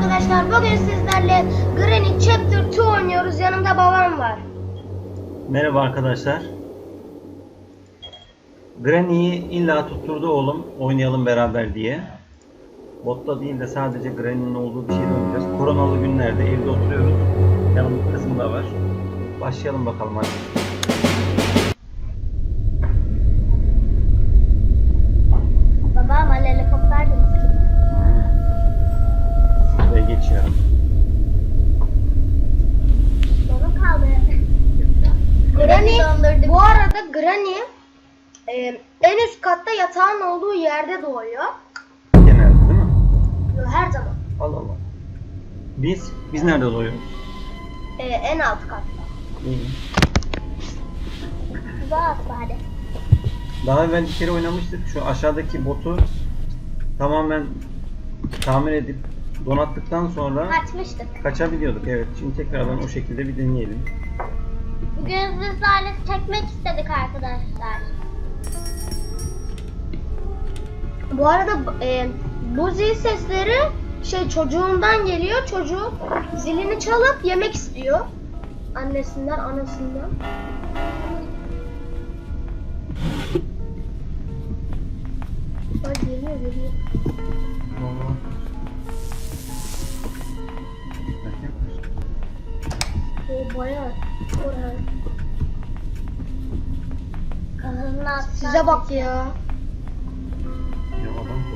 arkadaşlar. Bugün sizlerle Granny Chapter 2 oynuyoruz. Yanımda babam var. Merhaba arkadaşlar. Granny'yi illa tutturdu oğlum oynayalım beraber diye. Botta değil de sadece Granny'nin olduğu bir şeyde oynayacağız. Koronalı günlerde evde oturuyoruz. Yanımda kızım da var. Başlayalım bakalım hadi. E, en üst katta yatağın olduğu yerde doğuyor. Genelde değil mi? Yo, Her zaman. Allah Allah. Biz, biz nerede doğuyoruz? E, en alt katta. İyi. Bak hadi. Daha evvel bir kere oynamıştık. Şu aşağıdaki botu tamamen tamir edip donattıktan sonra Açmıştık. kaçabiliyorduk. Evet. Şimdi tekrardan o şekilde bir deneyelim. Bugün sizlerle çekmek istedik arkadaşlar. Bu arada e, bu zil sesleri şey çocuğundan geliyor. Çocuğu zilini çalıp yemek istiyor. Annesinden, anasından. Bak geliyor, geliyor. O bayağı oraya. Size bak ya.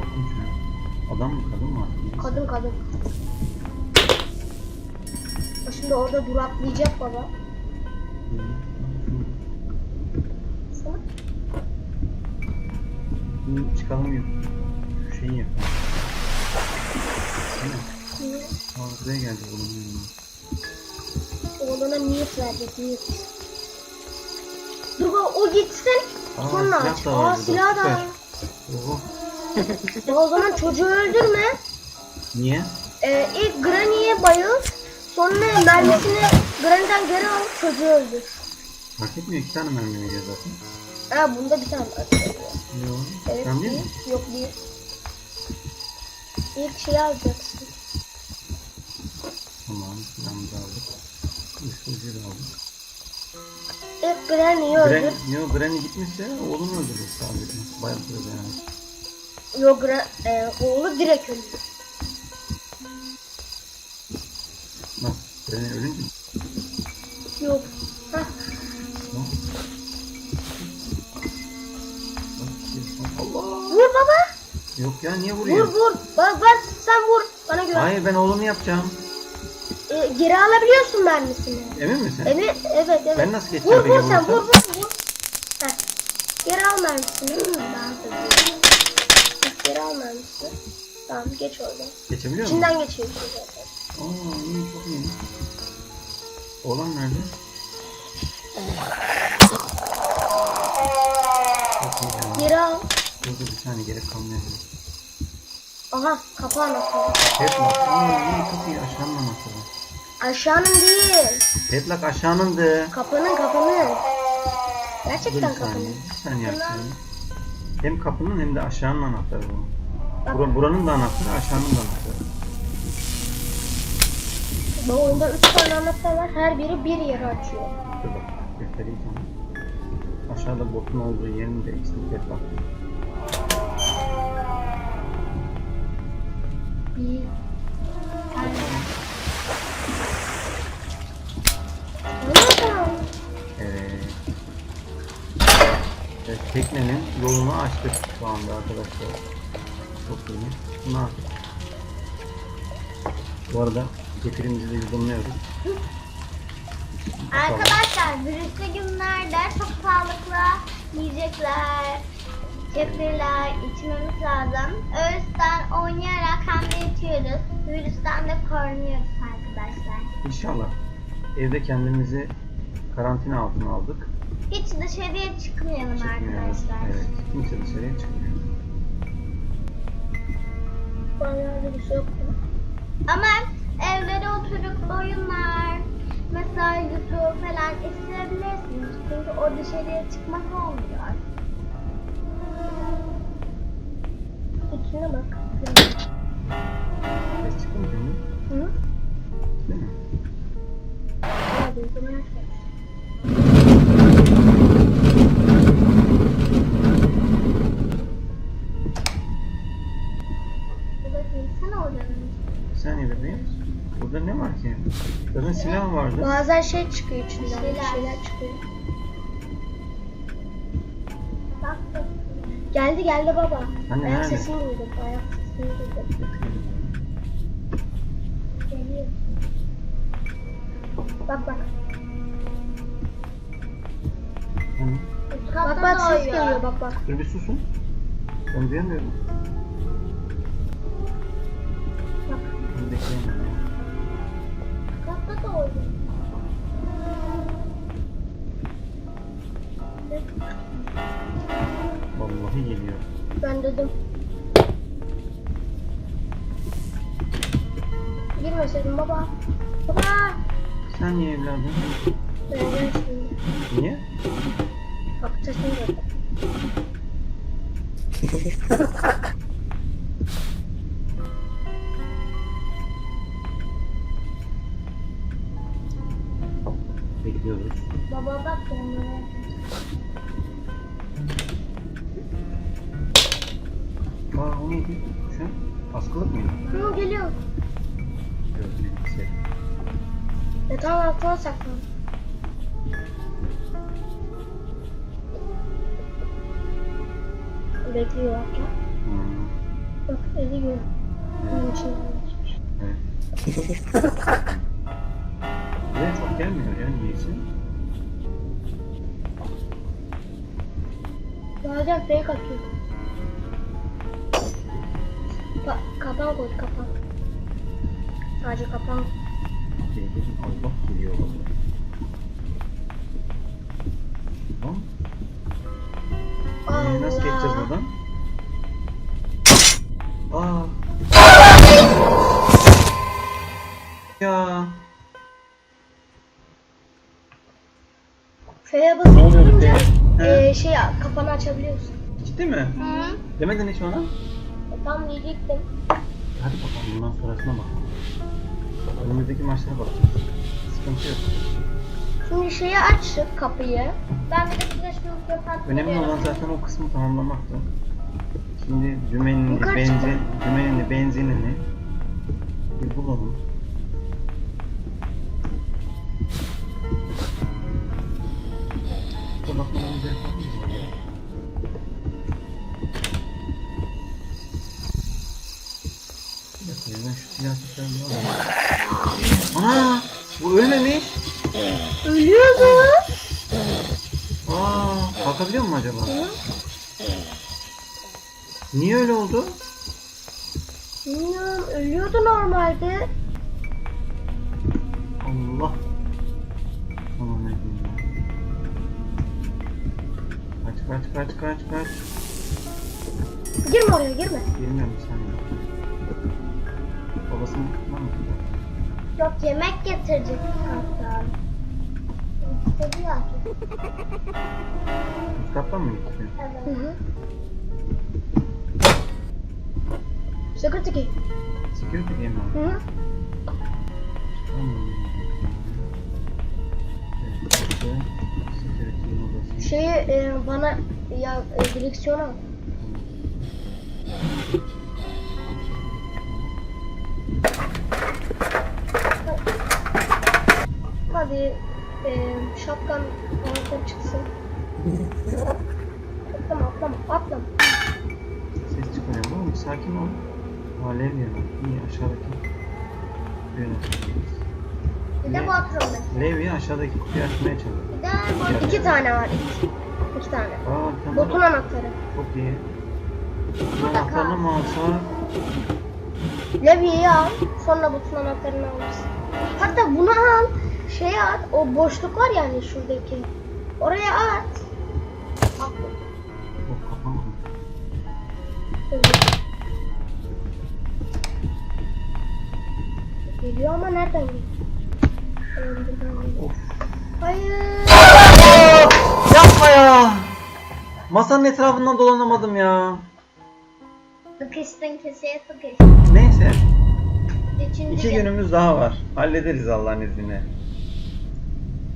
Korkunç ya. Adam mı kadın mı artık? Kadın kadın. Şimdi orada duraklayacak baba. Şimdi çıkalım yok. Şu şeyi yap. Değil mi? buraya geldi oğlum. yanına. Oğlana niyet verecek niyet. Dur baba o gitsin. Aa, Sonra aç. Aa silah da var. Oho. Ya o zaman çocuğu öldürme. Niye? Ee, ilk Granny'ye bayıl. Sonra mermisini Granny'den geri al çocuğu öldür. Fark etmiyor. iki tane mermi veriyor zaten. Ha bunda bir tane var. Yok. Evet Sen değil mi? Yok değil. İlk şeyi alacaksın. Tamam. Silahımızı aldık. Uyuşturucuyu da aldık. İlk Granny'yi öldür. Granny, yo, Granny gitmişse oğlunu öldürür sadece. Bayıltırız yani. Yok Gra- e, oğlu direkt öldü. Granny ölünce mi? Yok. Hah. Allah! Vur baba. Yok ya niye Vur vuruyor? vur. Bak bak sen vur. Bana güven. Hayır ben oğlumu yapacağım. E, geri alabiliyorsun mermisini. Emin misin? Evet evet evet. Ben nasıl geçeceğim Vur peki vur sen vur vur vur. Heh. Geri al mermisini. Hı. Geri al mermisini. Tamam geç oradan. Geçebiliyor musun? İçinden geçiyorsun zaten. Aa iyi çok iyi. Oğlan nerede? Çok iyi ya. Geri al. Dur dur bir saniye gerek kalmayabilir. Aha kapağın atıyor. Headlock. Aa iyi çok iyi aşağının anahtarı. Aşağının değil. Headlock aşağınındı. Kapının kapının. Dur Gerçekten bir saniye. kapının. Bir saniye açayım. Hem kapının hem de aşağının anahtarı bu. Bura, buranın da anahtarı aşağının da anahtarı. Bu oyunda 3 tane anahtar var. Her biri bir yeri açıyor. Dur bak göstereyim sana. Aşağıda botun olduğu yerin de eksik headlock. Bir. Teknenin yolunu açtık şu anda arkadaşlar. Çok iyi. Bunu artık. Bu arada kefirimizi de yudumluyoruz. Arkadaşlar virüslü günlerde çok sağlıklı yiyecekler, kefirler içmemiz lazım. O yüzden oynayarak hem de içiyoruz. Virüsten de korunuyoruz arkadaşlar. İnşallah. Evde kendimizi karantina altına aldık. Hiç dışarıya çıkmayalım arkadaşlar. Evet, kimse dışarıya çıkmıyor. Bayağı bir şey yok. Ama evlere oturup oyunlar, mesela YouTube falan isteyebilirsiniz. Çünkü o dışarıya çıkmak olmuyor. İçine bak. Dışarı çıkmıyor mu? Hı? Değil mi? Evet, Gitsene oradan. Bir saniye bebeğim. Burada ne var ki? Zaten silah vardı. Bazen şey çıkıyor içinden. Şeyler. şeyler çıkıyor. Bak bak. Geldi geldi baba. Hani ayak nerede? sesini duydum. Ayak sesini duydum. Geliyor. Bak bak. Üst Bak bak ses geliyor bak bak. Dur bir susun. Ben duyamıyorum. Hadi bekleyin. Üst katta doğuyor. Vallahi geliyor. Ben dedim. Girmeseydin baba. Baba. Bir saniye evladım. Ben gel şimdi. Niye? Bak sesini duydum. Yatağın altına saklan. Bekliyor hatta. Hmm. Bak ediyor. Bunun Evet. içinden geçmiş. evet. Buraya çok gelmiyor ya niyeyse. Bazen fake atıyor. Ka kapan koy kapan. Sadece kapan. Dedim Allah geliyor vallahi. Tamam. Ee, nasıl geçeceğiz buradan? Aa. Ya. F'ye basınca e, şey kapanı açabiliyorsun. Ciddi mi? Hı. Demedin hiç bana? E, tam diyecektim. Hadi bakalım bundan sonrasına bak. Önümüzdeki maçlara bakacağız. Sıkıntı yok. Şimdi şeyi aç kapıyı. Ben bir de flash mikrofon Önemli olan zaten o kısmı tamamlamaktı. Şimdi dümenini, Yukarı benzin, çıkalım. dümenini, benzinini bir bulalım. Dur bakmadan önce yapalım mı? Bir dakika ya, ben şu silah alayım. Ölmemiş. Ölüyordu. Aa, kalkabiliyor mu acaba? Niye öyle oldu? Bilmiyorum ölüyordu normalde. Allah. Aman ne diyeyim ya. Kaç kaç kaç kaç kaç. Girme oraya girme. Bilmiyorum bir saniye. Babasının var mı? Yok yemek getirecek kaptan. İstedi ya. Üst kattan mı? Hı Evet. hı. Security key. Security game mi? Hı hı. Şeyi e, bana ya e, direksiyona al. Hadi e, şapkan ortaya çıksın. atlama atlama atlama. Ses çıkarıyorum oğlum sakin ol. Alev yanıyor. İyi aşağıdaki. Yönetmeliyiz. Bir de Bodrum'da. Levi aşağıdaki kutuyu açmaya çalışıyor. Bir de Bodrum. İki tane var iki. İki tane. Aa tamam. Botun anahtarı. Çok iyi. Bu anahtarını mı alsak? Levi'yi al. Sonra botun anahtarını alırsın. Hatta bunu al. Şeye at. O boşluk var yani şuradaki. Oraya at. Kapanmadı. Geliyor ama nereden geliyor? Hayır. Yapma ya. Masanın etrafından dolanamadım ya. Sıkıştın köşeye sıkıştın. Neyse. Üçüncü iki gün. günümüz daha var. Hallederiz Allah'ın izniyle.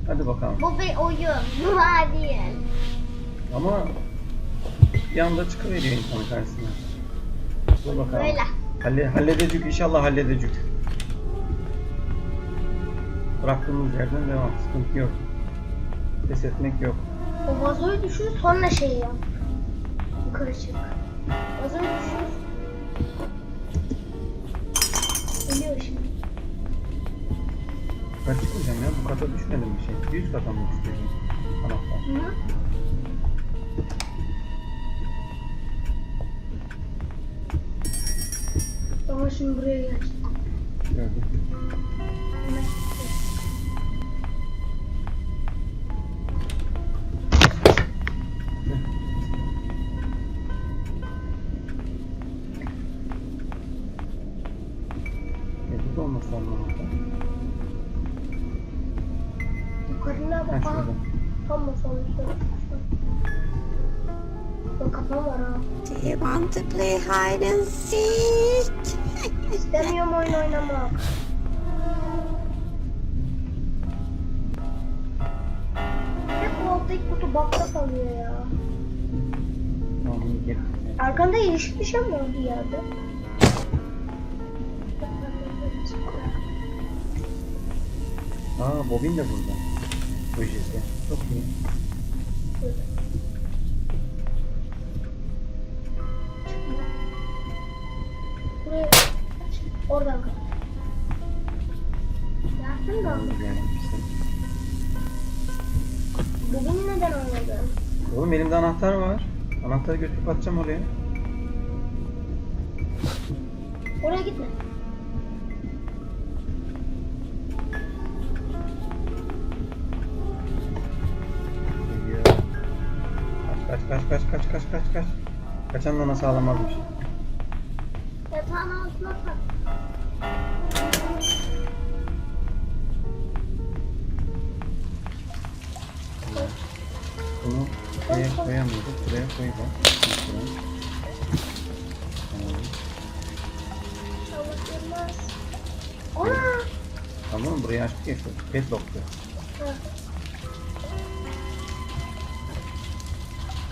Hadi bakalım. Bu bir oyun. Bu değil. Ama bir anda çıkıveriyor insanın karşısına. Dur bakalım. Böyle. Halle, halledecek inşallah halledecek. Bıraktığımız yerden devam. Sıkıntı yok. Pes etmek yok. O vazoyu düşür sonra şey yap. Yukarı çık. Vazoyu düşür. Geliyor şimdi. Ben çıkmayacağım ya. Bu kata düşmedim bir şey. Bir üst kata mı istiyorum? Anahtar. Hı? Ama şimdi buraya gel. Gördüm. Do you want to play hide and seek? İstemiyorum oyun oynamak. Hep bu alttaki kutu bakta kalıyor ya. Arkanda ilişki bir şey mi oldu yerde? Aa bobin de burada. Projesi. Çok iyi. Yaptın da bugün neden oynadın? Oğlum elimde anahtar var. Anahtarı götürüp atacağım oraya. Oraya gitme. Kaç kaç kaç kaç kaç kaç kaç kaç. Kaçan da ona sağlamazmış. Yatağın altına tak. Koyamıyorduk. Buraya. Allah görmez. Ana! Tamam mı? Açtık ya şu. Padlock'tu.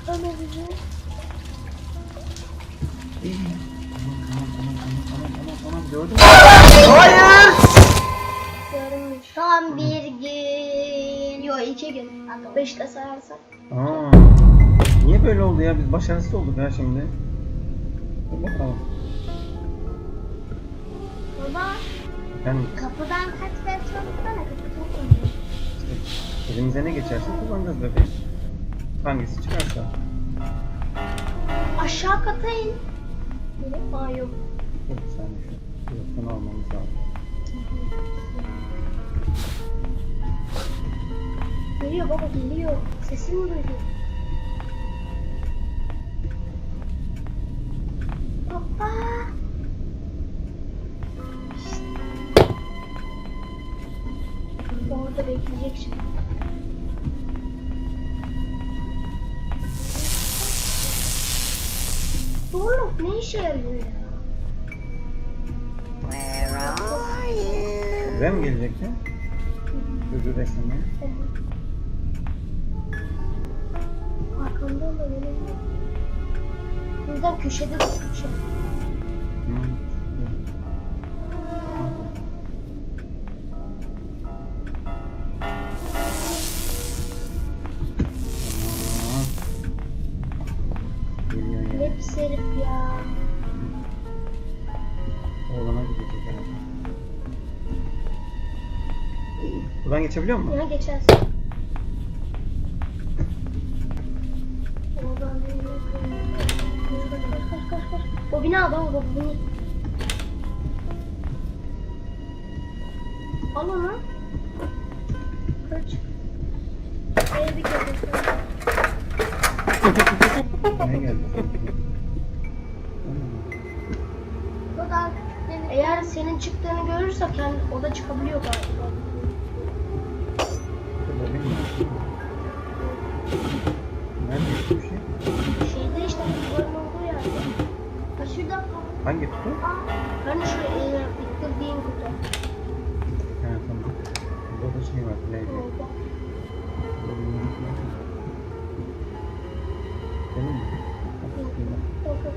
Ömer bizi. Tamam tamam tamam tamam tamam tamam tamam gördüm. Hayır! Son bir gün. Yo iki gün. Beşte sayarsak. Böyle oldu ya? Biz başarısız olduk ya şimdi. Dur bakalım. Baba Yani kapıdan kaç ver çalışsana kapı çok önemli. işte elimize ne geçerse kullanacağız bebeğim. Hangisi çıkarsa. Aşağı kata in. Aa yok. Dur bir saniye şu telefonu almamız lazım. Geliyor baba geliyor. Sesini duydum. Baba. Orada bekleyecek şimdi. Oğlum ne işe yarıyor ya? Where are you? Buraya mı gelecekti? Çocuğu beslemeye. Arkamdan da benim. Buradan köşede. Geliyor ya. Ne pis herif ya. Oğlana gidecek herhalde. Buradan geçebiliyor musun? Ya geçersin. Bina da o bini. Al onu. Kaç. Kere. Ne geldi? Bu Eğer senin çıktığını görürse kendi, o da çıkabiliyor galiba. Burada da şey var. Neydi? Orada.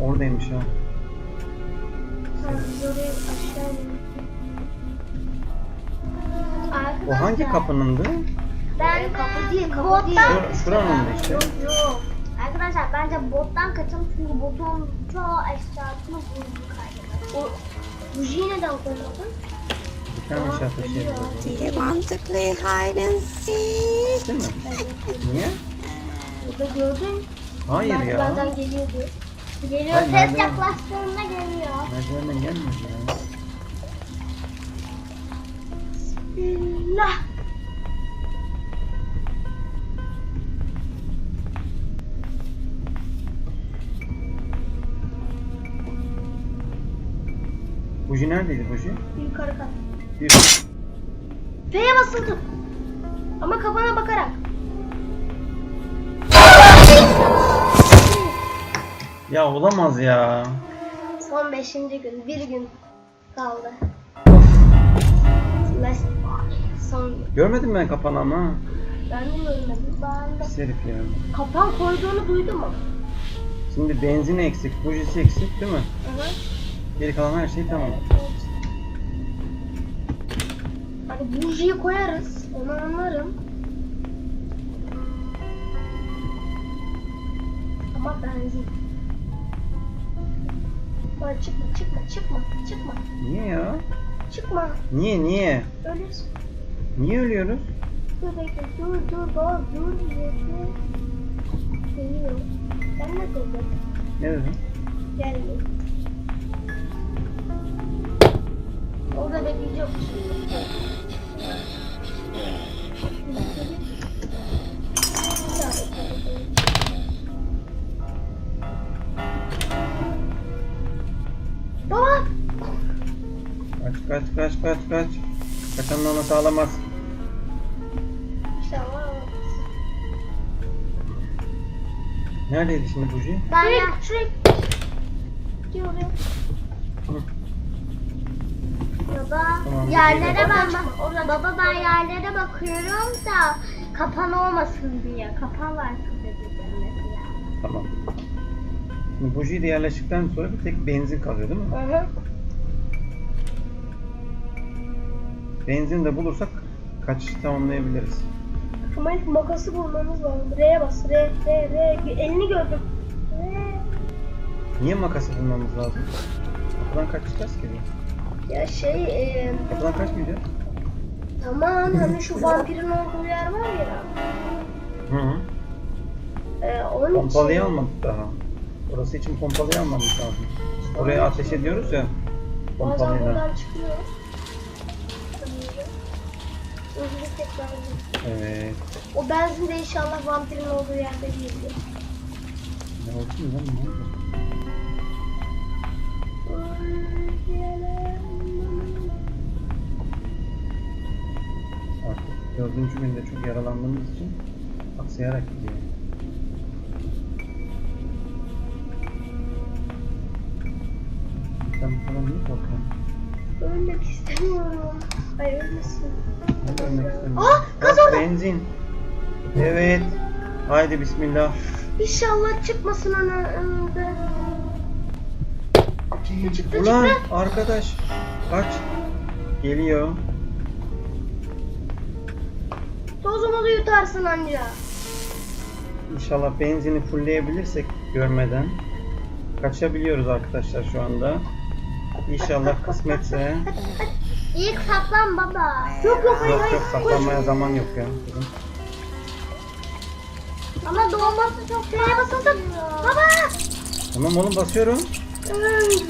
Oradaymış ha. O hangi kapınındı? Ben kapı değil, kapı bottan değil. Şur- şuranın da işte. Yok yok. Arkadaşlar bence bottan kaçalım çünkü botun çoğu eşyasını bulduk arkadaşlar. O bujiyi neden koymadın? Bir tane şey ateşi Do you want to play hide and seek? Değil mi? Niye? Burada gördün. Hayır ya. Merdivenden geliyordu. Geliyor Hayır, ses yaklaştığında geliyor. Merdivenden gelmedi ya. Bismillah. Buji neredeydi Buji? Yukarı kat. Bir. F'ye basıldım. Ama kafana bakarak. Ya olamaz ya. Son beşinci gün. Bir gün kaldı. Last Son. Görmedim ben kapanı ama. Ben de görmedim. Ben de. Pis herif ya. Kapan koyduğunu duydum ama. Şimdi benzin eksik, bujisi eksik değil mi? Evet. Geri kalan her şey tamam. Hani bujiyi koyarız. Onu anlarım. Ama benzin. Bak çıkma çıkma çıkma çıkma Niye ya? çıkma. Niye niye? Ölürsün. Niye ölüyoruz? Dur bekle dur dur dur dur bekle. Geliyor. Ben ne dedim? Ne dedin? Gelmiyor. Orada bekleyeceğim. Kaç kaç kaç kaç kaç. Kaçanın ona sağlamaz. Var. Neredeydi şimdi buji? Ben ya, şuraya. Hı. baba Tamam, yerlere ben bak. oradan Baba ben yerlere bakıyorum da kapan olmasın diye. Kapan var dedi mesela. Tamam. Şimdi bujiyi de yerleştikten sonra bir tek benzin kalıyor değil mi? Hı hı. Benzin de bulursak kaçışı tamamlayabiliriz. Ama ilk makası bulmamız lazım. R'ye bas. R, R, R. Elini gördüm. R. Niye makası bulmamız lazım? Kapıdan kaçacağız ki? Ya şey, e, Kapıdan kaçmayacağız. tamam hani şu vampirin olduğu yer var ya. Hı hı. E, onun Pompalıyı için. almadık daha. Orası için pompalıyı almamız lazım. Oraya ateş ediyoruz ya. Bazen Pompalıyla. buradan çıkıyor. Evet. O benzin de inşallah vampirin olduğu yerde değildi. Ne oldu lan? Ne oldu? Artık dördüncü günde çok yaralandığımız için aksayarak gidiyor. Sen bu kadar niye? Ölmek istemiyorum. Hayır ölmesin. Ölmek istemiyorum. Aa, gaz orada. Benzin. Evet. Haydi bismillah. İnşallah çıkmasın ana önünde. Çıktı çıktı Ulan çıktı. arkadaş kaç. Geliyor. Tozumuzu yutarsın anca. İnşallah benzini fullleyebilirsek görmeden kaçabiliyoruz arkadaşlar şu anda. İnşallah kısmetse. İlk saklan baba. Yok yok hayır Yok hayır. yok saklanmaya zaman yok ya. Kızım. Ama doğması çok Şuraya basıldım. Baba. Tamam oğlum basıyorum. Ay.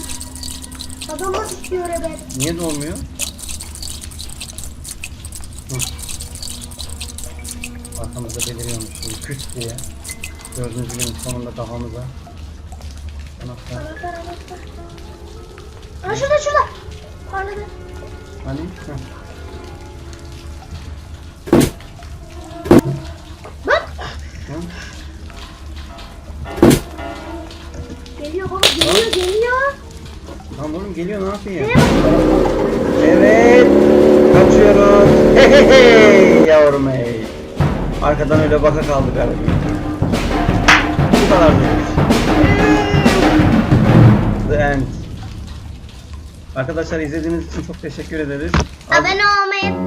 Adamlar istiyor evet. Niye dolmuyor? Hı. Arkamızda beliriyormuş şimdi küt diye. Dördüncü günün sonunda kafamıza. Anahtar. Anahtar anahtar. Aa şurada şurada. Parladı. Hani? Heh. Bak. Hı? Geliyor baba geliyor. Geliyor geliyor. Lan oğlum geliyor ne yapayım? Evet. Kaçıyoruz. Hey hey hey yavrum hey. Arkadan öyle baka kaldık abi. Bu kadar The end. Arkadaşlar izlediğiniz için çok teşekkür ederiz. Abone olmayı